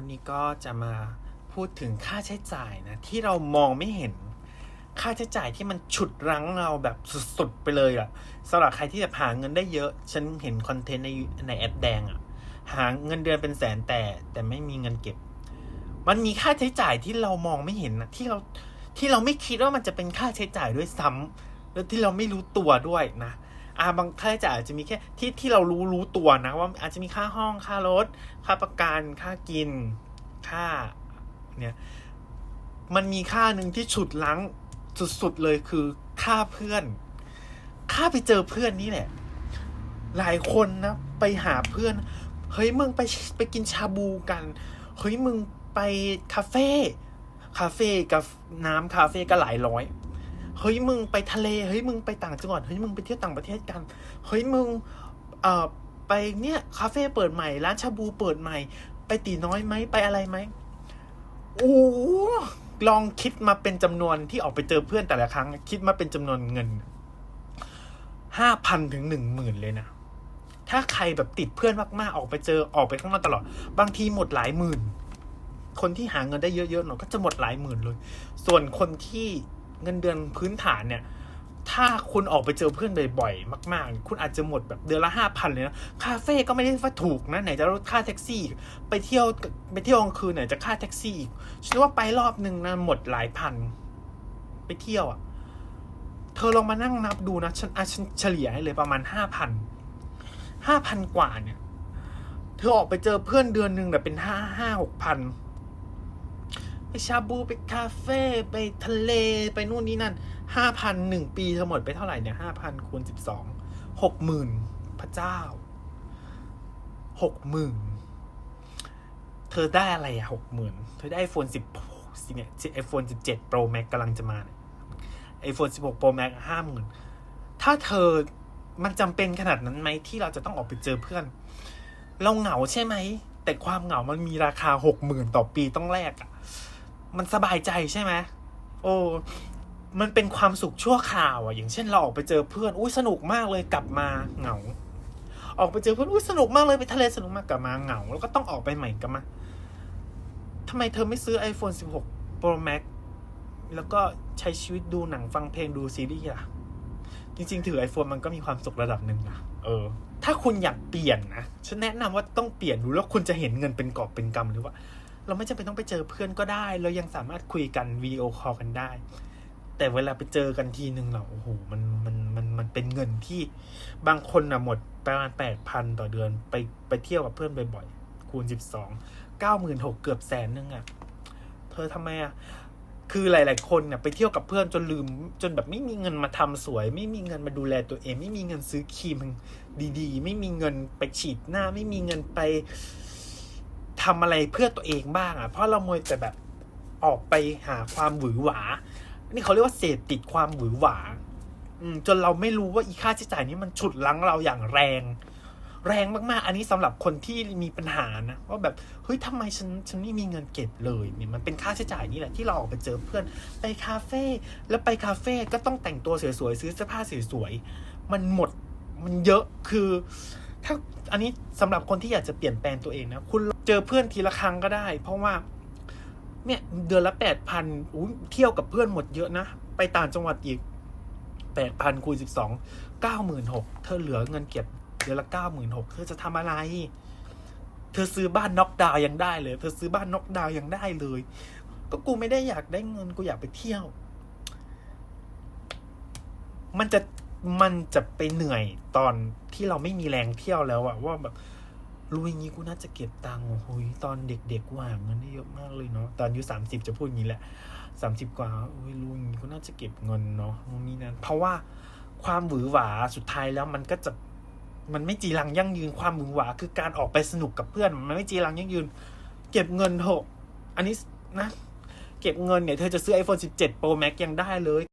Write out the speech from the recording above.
วันนี้ก็จะมาพูดถึงค่าใช้จ่ายนะ ที่เรามองไม่เห็นค่าใช้จ่ายที่มันฉุดรั้งเราแบบสุดๆ ไปเลยอะสำหรับใครที่จะหาเงินได้เยอะ ฉันเห็นคอนเทนต์ในในแอดแดงอะหาเงินเดือนเป็นแสนแต่แต่ไม่มีเงินเก็บ มันมีค่าใช้จ่ายที่เรามองไม่เห็นนะที่เราที่เราไม่คิดว่ามันจะเป็นค่าใช้จ่ายด้วยซ้ำแล้วที่เราไม่รู้ตัวด้วยนะ อ่าบางค่าใช้จ่ายอาจจะมีแค่ที่ที่เรารู้รู้ตัวนะว่าอาจจะมีค่าห้องค่ารถ ค่าประกันค่ากิน ค่าเนี่ยมันมีค่าหนึ่งที่ฉุดลั้งสุดๆเลยคือค่าเพื่อน ค่าไปเจอเพื่อนนี่แหละ หลายคนนะไปหาเพื่อน เฮ้ยมึงไปไปกินชาบูกัน เฮ้ยมึงไปคาเฟ่ คาเฟ่กับน้ำคาเฟ่ก็หลายร้อย เฮ้ยมึงไปทะเลเฮ้ยมึงไปต่างจังหวัดเฮ้ยมึงไปเที่ยวต่างประเทศกันเฮ้ยมึงเอ่อไปเนี่ยคาเฟ่เปิดใหม่ร้านชาบูเปิดใหม่ ไปตีน้อยไหมไปอะไรไหมโอ้ลองคิดมาเป็นจำนวนที่ออกไปเจอเพื่อนแต่ละครั้ง คิดมาเป็นจำนวนเงินห้าพันถึงหนึ่งหมื่นเลยนะ ถ้าใครแบบติดเพื่อนมากๆ ออกไปเจอออกไปข้างนอกตลอด บางทีหมดหลายหมื่น คนที่หาเงินได้เยอะๆหน่อยก็จะหมดหลายหมื่นเลย ส่วนคนที่ เงินเดือนพื้นฐานเนี่ย ถ้าคุณออกไปเจอเพื่อนบ่อยๆ มาก ๆ คุณอาจจะหมดแบบเดือนละห้าพันเลยนะ คาเฟ่ก็ไม่ได้ว่าถูกนะ ไหนจะลดค่าแท็กซี่อีกไปเที่ยวไปเที่ยวกลางคืนไหนจะค่าแท็กซี่อีกฉันว่าไปรอบหนึ่งนะหมดหลายพัน ไปเที่ยวอะ่ะ เธอลองมานั่งนับดูนะฉันอะฉันเฉลี่ยให้เลยประมาณห้าพันห้าพันกว่าเนี่ย เธอออกไปเจอเพื่อนเดือนหนึ่งแบบเป็นห้าห้าหกพัน ไปชาบูไปคาเฟ่ไปทะเลไปนู่นนี่นั่นห้าพันหนึ่งปีทั้งหมดไปเท่าไหร่เนี่ยห้าพันคูณสิบสองหกหมื่นพระเจ้าหกหมื่นเธอได้อะไรอะหกหมื่นเธอได้ไอโฟนสิบเนี่ยไอโฟนสิบเจ็ดโปรแม็กกำลังจะมาไอโฟนสิบหกโปรแม็กห้าหมื่นถ้าเธอมันจำเป็นขนาดนั้นไหมที่เราจะต้องออกไปเจอเพื่อน เราเหงาใช่ไหม แต่ความเหงามันมีราคาหกหมื่นต่อปีต้องแลกอะ มันสบายใจใช่ไหมโอ้มันเป็นความสุขชั่วคราวอะอย่างเช่นเราออกไปเจอเพื่อนอุ้ยสนุกมากเลยกลับมาเหงา ออกไปเจอเพื่อนอุ้ยสนุกมากเลยไปทะเลสนุกมากกลับมาเหงา แล้วก็ต้องออกไปใหม่กลับมาทำไมเธอไม่ซื้อ iPhone 16 Pro Max แล้วก็ใช้ชีวิตดูหนังฟังเพลงดูซีรีส์ล่ะ จริง ๆ ถือ iPhone มันก็มีความสุขระดับหนึ่งนะเออ ถ้าคุณอยากเปลี่ยนนะ ฉันแนะนำว่าต้องเปลี่ยนดูแล้วคุณจะเห็นเงินเป็นกอบเป็นกำหรือว่า เราไม่จำเป็นต้องไปเจอเพื่อนก็ได้ เรายังสามารถคุยกันวีดีโอคอลกันได้ แต่เวลาไปเจอกันทีหนึ่งเราโอ้โหมันมันมันมันเป็นเงินที่บางคนอะหมดประมาณแปดพันต่อเดือนไปไปเที่ยวกับเพื่อนบ่อยๆคูณสิบสองเก้าหมื่นหกเกือบแสนนึงอะเธอทำไมอะคือหลาย ๆ คนเนี่ยไปเที่ยวกับเพื่อนจนลืม จนแบบไม่มีเงินมาทำสวย ไม่มีเงินมาดูแลตัวเอง ไม่มีเงินซื้อครีมดี ๆ ไม่มีเงินไปฉีดหน้า ไม่มีเงินไป ทำอะไรเพื่อตัวเองบ้างอะ เพราะเราโมยแต่แบบออกไปหาความหวือหวา นี่เขาเรียกว่าเสพติดความหวือหวา อืม จนเราไม่รู้ว่าอีค่าใช้จ่ายนี้มันฉุดลั้งเราอย่างแรง แรงมากๆ อันนี้สำหรับคนที่มีปัญหานะว่าแบบเฮ้ยทำไมฉันฉันไม่มีเงินเก็บเลยเนี่ยมันเป็นค่าใช้จ่ายนี่แหละที่เราออกไปเจอเพื่อน ไปคาเฟ่แล้วไปคาเฟ่ก็ต้องแต่งตัวสวยๆซื้อเสื้อผ้าสวยๆมันหมดมันเยอะคือ ถ้าอันนี้สำหรับคนที่อยากจะเปลี่ยนแปลงตัวเองนะคุณ เจอเพื่อนทีละครั้งก็ได้ เพราะว่า เนี่ยเดือนละแปดพันเที่ยวกับเพื่อนหมดเยอะนะ ไปต่างจังหวัดอีกแปดพันคูณสิบสองเก้าหมื่นหกเธอเหลือเงินเก็บเดือนละเก้าหมื่นหกเธอจะทำอะไร เธอซื้อบ้านน็อกดาวน์ยังได้เลย เธอซื้อบ้านน็อกดาวน์ยังได้เลย ก็กูไม่ได้อยากได้เงินกูอยากไปเที่ยว มันจะมันจะไปเหนื่อยตอนที่เราไม่มีแรงเที่ยวแล้วอะว่าแบบ รู้อย่างนี้กูน่าจะเก็บตังค์โอ้โหตอนเด็กๆกูหาเงินได้เยอะมากเลยเนาะตอนอายุสามสิบจะพูดอย่างนี้แหละสามสิบกว่าโอ้ยรู้อย่างนี้กูน่าจะเก็บเงินเนาะนู่นนี่นั่นเพราะว่าความหวือหวาสุดท้ายแล้วมันก็จะมันไม่จีรังยั่งยืนความหวือหวาคือการออกไปสนุกกับเพื่อน มันไม่จีรังยั่งยืน เก็บเงินเถอะอันนี้นะ เก็บเงินเนี่ยเธอจะซื้อ iPhone 17 Pro Max ยังได้เลย